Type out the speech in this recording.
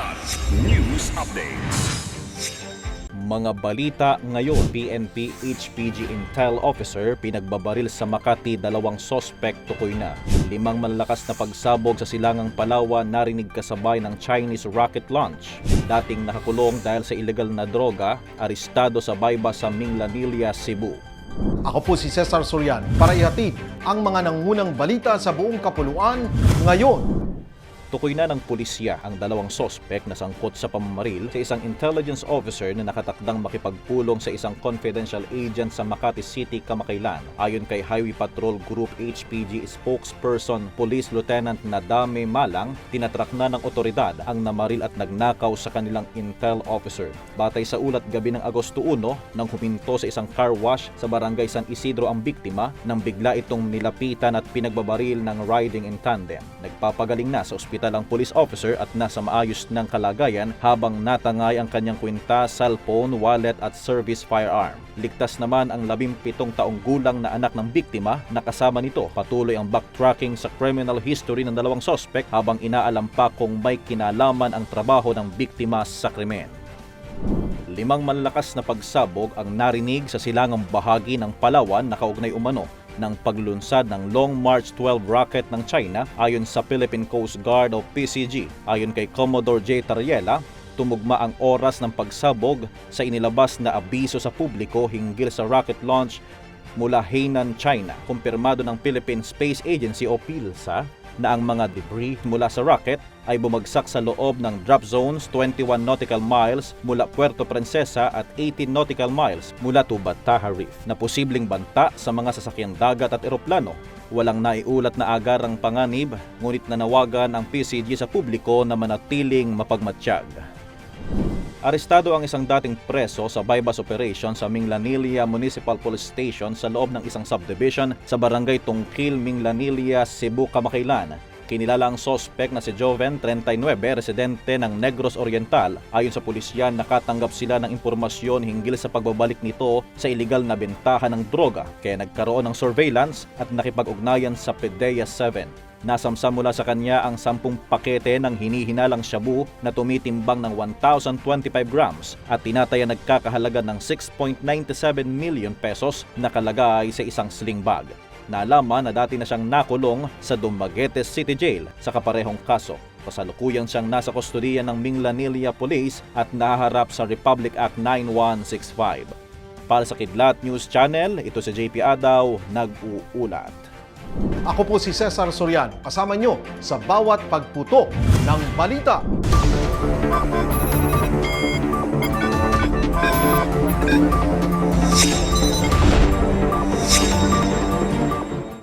Kilat News Updates. Mga balita ngayon, PNP HPG Intel Officer pinagbabaril sa Makati dalawang sospek tukoy na. Limang malalakas na pagsabog sa silangang Palawan narinig kasabay ng Chinese rocket launch. Dating nakakulong dahil sa ilegal na droga, arestado sa bayba sa Minglanilla, Cebu. Ako po si Cesar Sorian para ihatid ang mga nangunang balita sa buong kapuluan ngayon. Tukoy na ng pulisya ang dalawang sospek na sangkot sa pamamaril sa isang intelligence officer na nakatakdang makipagpulong sa isang confidential agent sa Makati City, Kamakailan. Ayon kay Highway Patrol Group HPG spokesperson Police Lieutenant Nadame Malang, tinatrak na ng otoridad ang namaril at nagnakaw sa kanilang intel officer. Batay sa ulat gabi ng Agosto 1 nang huminto sa isang car wash sa barangay San Isidro ang biktima nang bigla itong nilapitan at pinagbabaril ng riding in tandem. Nagpapagaling na sa ospital ang police officer at nasa maayos ng kalagayan habang natangay ang kanyang kwinta, cellphone, wallet at service firearm. Ligtas naman ang 17 taong gulang na anak ng biktima na kasama nito patuloy ang backtracking sa criminal history ng dalawang sospek habang inaalam pa kung may kinalaman ang trabaho ng biktima sa krimen. Limang malalakas na pagsabog ang narinig sa silangang bahagi ng Palawan na kaugnay umano ng paglunsad ng Long March 12 rocket ng China ayon sa Philippine Coast Guard o PCG. Ayon kay Commodore J. Tariela, tumugma ang oras ng pagsabog sa inilabas na abiso sa publiko hinggil sa rocket launch mula Hainan, China. Kumpirmado ng Philippine Space Agency o PILSA na ang mga debris mula sa rocket ay bumagsak sa loob ng drop zones 21 nautical miles mula Puerto Princesa at 18 nautical miles mula to Bataha Reef na posibleng banta sa mga sasakyang dagat at eroplano. Walang naiulat na agarang panganib, ngunit nanawagan ang PCG sa publiko na manatiling mapagmatsyag. Arestado ang isang dating preso sa bypass operation sa Minglanilla Municipal Police Station sa loob ng isang subdivision sa barangay Tungkil, Minglanilla, Cebu, Kamakailan. Kinilala ang sospek na si Joven, 39, residente ng Negros Oriental. Ayon sa pulisya, nakatanggap sila ng impormasyon hinggil sa pagbabalik nito sa iligal na bentahan ng droga, kaya nagkaroon ng surveillance at nakipag-ugnayan sa PDEA 7. Nasamsam mula sa kanya ang 10 pakete ng hinihinalang shabu na tumitimbang ng 1,025 grams at tinataya nagkakahalaga ng 6.97 million pesos na kalagay sa isang sling bag. Nalaman na dati na siyang nakulong sa Dumaguete City Jail sa kaparehong kaso. Kasalukuyan siyang nasa kustodiya ng Minglanilla Police at nahaharap sa Republic Act 9165. Para sa Kidlat News Channel, ito si JP Adaw, nag-uulat. Ako po si Cesar Sorian, kasama nyo sa bawat pagputo ng balita.